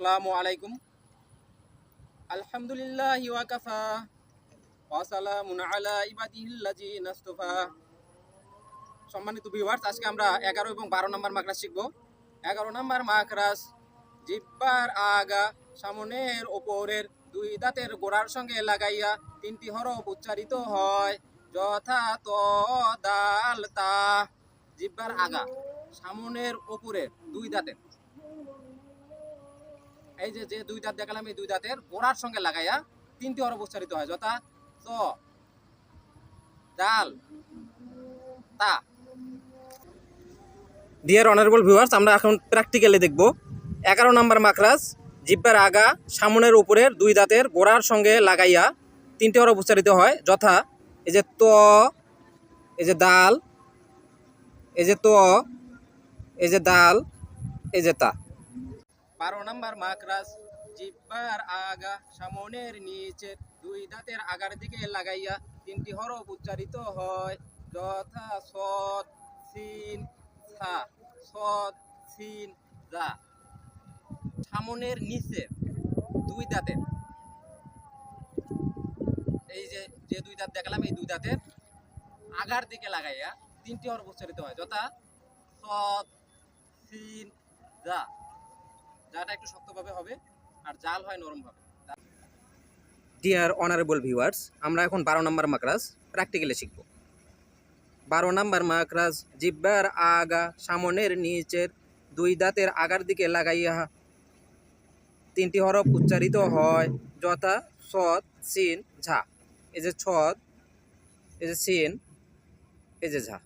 আসসালামু আলাইকুম। আলহামদুলিল্লাহ ওয়াকাফা ওয়াসালামুন আলা ইবাদিহিল্লাযিনা ইসতাফা। সম্মানিত ভিউয়ার্স আজকে আমরা এগারো এবং বারো নম্বর মাকরাস শিখব। এগারো নম্বর মাকরাস জিব্বার আগা সামনের ওপরের দুই দাঁতের গোড়ার সঙ্গে লাগাইয়া তিনটি হরফ উচ্চারিত হয়। যথা ত দাল তা। জিব্বার আগা সামনের ওপরের দুই দাঁতের এই যে দুই দাঁত দেখালাম, এই দুই দাঁতের গোড়ার সঙ্গে লাগাইয়া তিনটি হরফ উচ্চারিত হয়। যথা ত ডাল, তা। ডিয়ার অনারেবল ভিউয়ার্স আমরা এখন প্র্যাকটিক্যালি দেখব। এগারো নম্বর মাকরাজ জিব্বার আগা, সামনের উপরের দুই দাঁতের গোড়ার সঙ্গে লাগাইয়া তিনটি হরফ উচ্চারিত হয়। যথা, এই যে ত, এই যে দাল এই যে ত, এই যে দাল এই যে তা। বারো নম্বর মাকরাজ, জিব্বার আগা সামনের নিচে দুই দাঁতের আগার দিকে লাগাইয়া তিনটি হরফ উচ্চারিত হয়। যথা সৎ, সিন, সা, সৎ, সিন, যা। সামনের নিচে দুই দাঁতের। এই যে যে দুই দাঁত দেখলাম, এই দুই দাঁতের আগার দিকে লাগাইয়া তিনটি হরফ উচ্চারিত হয়। যথা সৎ, সিন, যা। যাটা একটু শক্তভাবে হবে, আর জাল হয় নরমভাবে। ডিয়ার অনারেবল ভিউয়ার্স আমরা এখন বারো নম্বর মাকরাজ প্র্যাকটিক্যালি শিখব। বারো নম্বর মাকরাজ, জিব্বার আগা সামনের নিচের দুই দাঁতের আগার দিকে লাগাইয়া তিনটি হরফ উচ্চারিত হয়, যথা সৎ, সিন, ঝা। এই যে ছদ এই যে সিন, এই যে ঝা।